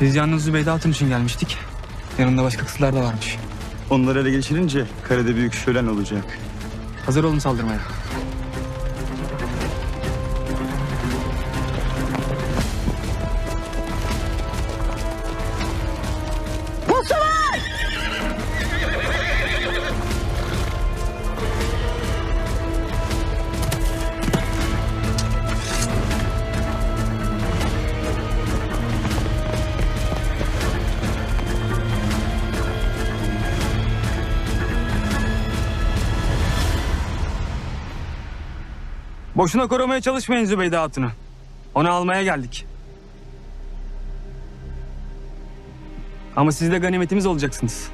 Biz yalnız Zübeyde Hatun için gelmiştik. Yanında başka kızlar da varmış. Onları ele geçirince karede büyük şölen olacak. Hazır olun saldırmaya. Boşuna korumaya çalışmayın Zübeyde Hatun'u. Onu almaya geldik. Ama siz de ganimetimiz olacaksınız.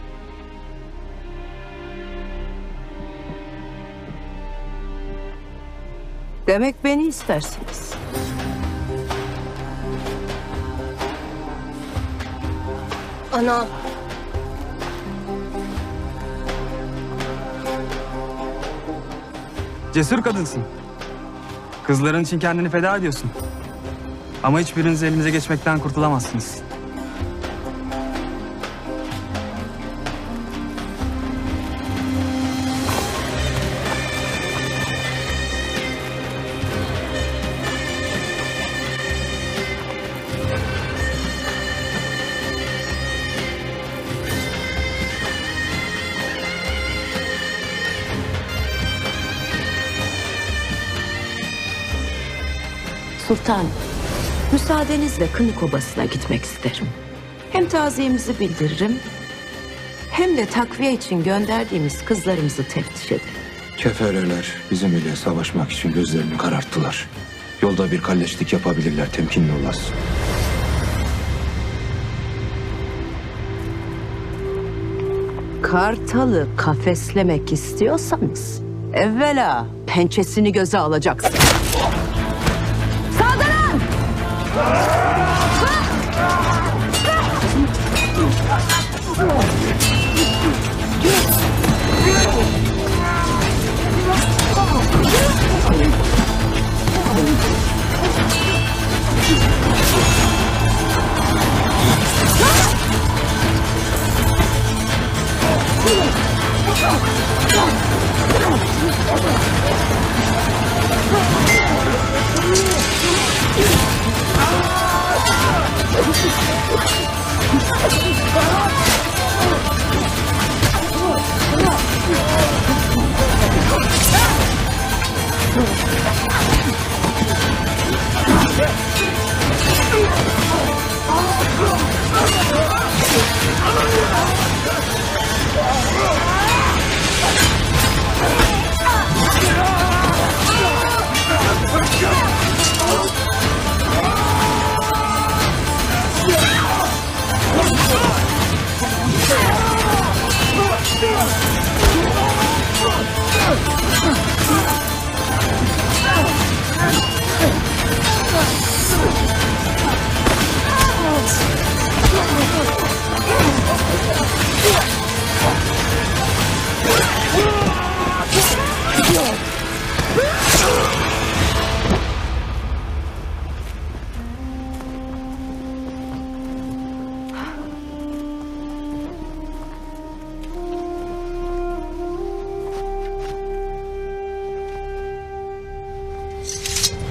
Demek beni istersiniz. Ana. Cesur kadınsın. Kızların için kendini feda ediyorsun. Ama hiçbiriniz elimize geçmekten kurtulamazsınız. Sultan, müsaadenizle Kınık Obası'na gitmek isterim. Hem taziyemizi bildiririm, hem de takviye için gönderdiğimiz kızlarımızı teftiş ederim. Kefereler bizim ile savaşmak için gözlerini kararttılar. Yolda bir kalleşlik yapabilirler temkinli olasın. Kartalı kafeslemek istiyorsanız, evvela pençesini göze alacaksın. Oh!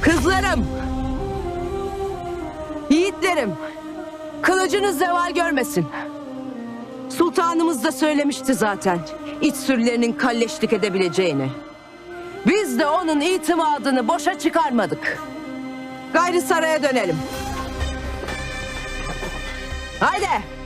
Kızlarım! Yiğitlerim! Kılıcınız zeval görmesin. Sultanımız da söylemişti zaten. İç sürülerinin kalleşlik edebileceğini. Biz de onun itimadını boşa çıkarmadık. Gayrı saraya dönelim. Haydi!